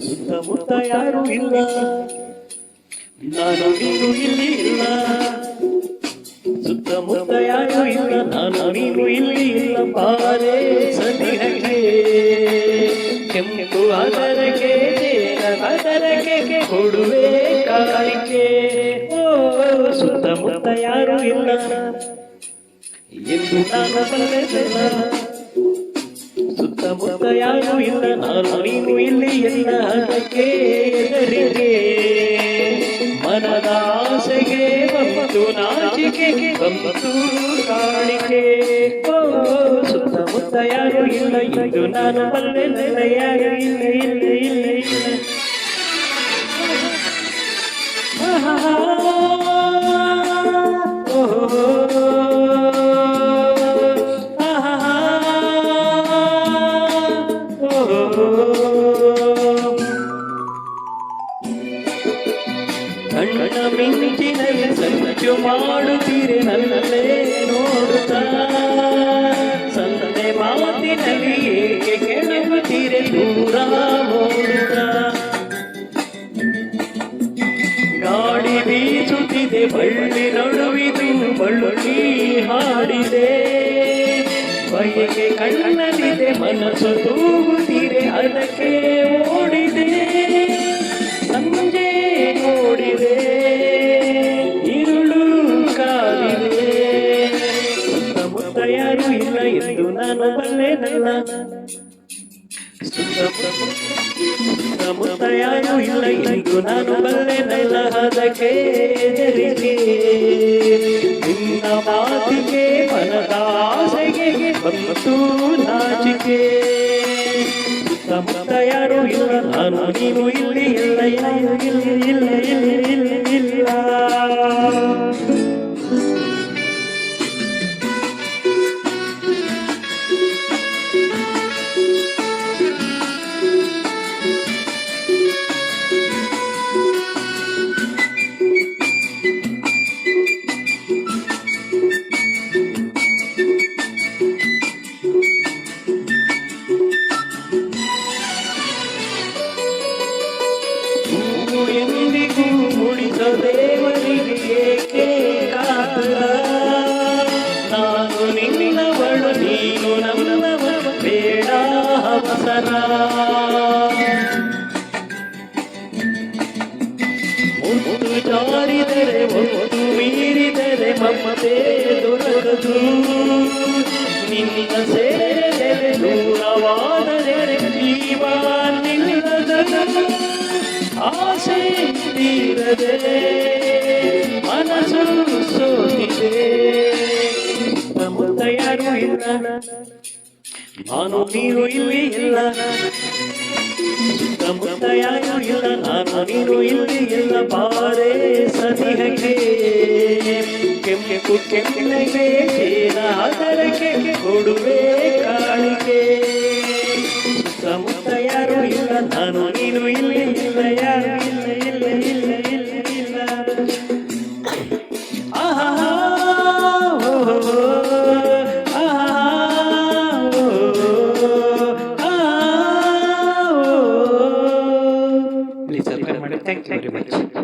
ಸುತ್ತಮುತ್ತ ಯಾರು ಇಲ್ಲ ನಾನು ನೀನು ಇಲ್ಲಿ ಇಲ್ಲ. ಸುತ್ತಮುತ್ತ ಯಾರು ಇಲ್ಲ ನಾನು ನೀನು ಇಲ್ಲಿ. ಇಲ್ಲ ಬಾರೆ ಸನಿಹಕ್ಕೆ ಕೆಂಪು ಅದರಕ್ಕೆ ಅದರಕ್ಕೆ ಕೊಡುವೆ ಓ ಸುತ್ತಮುತ್ತ ಯಾರು ಇಲ್ಲ ಎಂದು ನಾನು ಸುತ್ತಮುತ್ತ ಯಾರು ಇಲ್ಲ ನಾನು ನೀನು ಇಲ್ಲಿ ಎಲ್ಲ ಎದರಿಗೆ ಮನದ ಆಸೆಗೆ ಬಂತು ನಾಚಿಕೆ ಬಂತು ಕಾಣಿಕೆ ಸುತ್ತಮುತ್ತ ಯಾರು ಇಲ್ಲ ಎಂದು ನಾನು ಬಲ್ಲೆ ಯಾರು ಇಲ್ಲ ಇಲ್ಲ ಇಲ್ಲ ಇಲ್ಲ ಕಣ್ಣ ಮಿಂಚಿನಲ್ಲಿ ಸಂಚು ಮಾಡುತ್ತೀರೆ ನನ್ನಲ್ಲೇ ನೋಡುತ್ತಾ? ಸಂತೆ ಮಾತಿನಲ್ಲಿ ಏಕೆ ಕೆಣಗುತ್ತೀರೆ ದೂರ ಓಡುತ್ತಾ ಗಾಡಿ ಬೀಸುತ್ತಿದೆ, ಬಳ್ಳಿ ನಡುವಿದು, ಬಳ್ಳಿ ಹಾಡಿದೆ. ಬಯಕೆ ಕಣ್ಣಲ್ಲಿದೆ, ಮನಸ್ಸು ತೂಗುತ್ತೀರಿ ಅದಕ್ಕೆ ಯಾರು ಇಲ್ಲ ಎಂದು ನಾನು ಬಲ್ಲೆನಲ್ಲ. ಸುತ್ತಮುತ್ತ ಯಾರು ಇಲ್ಲ ಎಂದು ನಾನು ಬಲ್ಲೆನಲ್ಲ. ಅದಕ್ಕೆ ಎದರಿಗೆ ನಿನ್ನ ಮಾತಿಗೆ ಮನದ ಆಸೆಗೆ ಬಂತು ನಾಚಿಕೆ. ಸುತ್ತಮುತ್ತ ಯಾರು ಇಲ್ಲ, ನಾನು ನೀನು ಇಲ್ಲ ಇಲ್ಲ ಇಲ್ಲ ಇಲ್ಲ ಇಲ್ಲ. ಎಂದಿಗೂ ನಾನು ನಿನ್ನವಳು ನೀನು ಮೀರಿದರೆ ಮಮ್ಮದೇ ದೊರಕದು. ನಿನ್ನ ಸೇರಿದರೆ ಆಸೆ ತೀರದೆ ಮನಸ್ಸು ಸೋತಿದೆ. ಸುತ್ತಮುತ್ತ ಯಾರು ಇಲ್ಲ ನಾನು ನೀನು ಇಲ್ಲಿ ಇಲ್ಲ. ಸುತ್ತಮುತ್ತ ಯಾರು ಇಲ್ಲ ನಾನು ಇಲ್ಲಿ ಇಲ್ಲ. ಬಾರೆ ಸನಿಹಕ್ಕೆ ಕೆಂಪು ಕೆಂಪಿನಗೆ ಚೇನ ಅದರಕ್ಕೆ ಕೊಡುವೆ ಕಾಣಿಕೆ. ನಾನು ನೀನು ಇಲ್ಲ ಇಲ್ಲ ಯಾರು ಇಲ್ಲ ಇಲ್ಲ ಇಲ್ಲ ಇಲ್ಲ ಇಲ್ಲ ಆಹಾ Please subscribe. Thank you very much.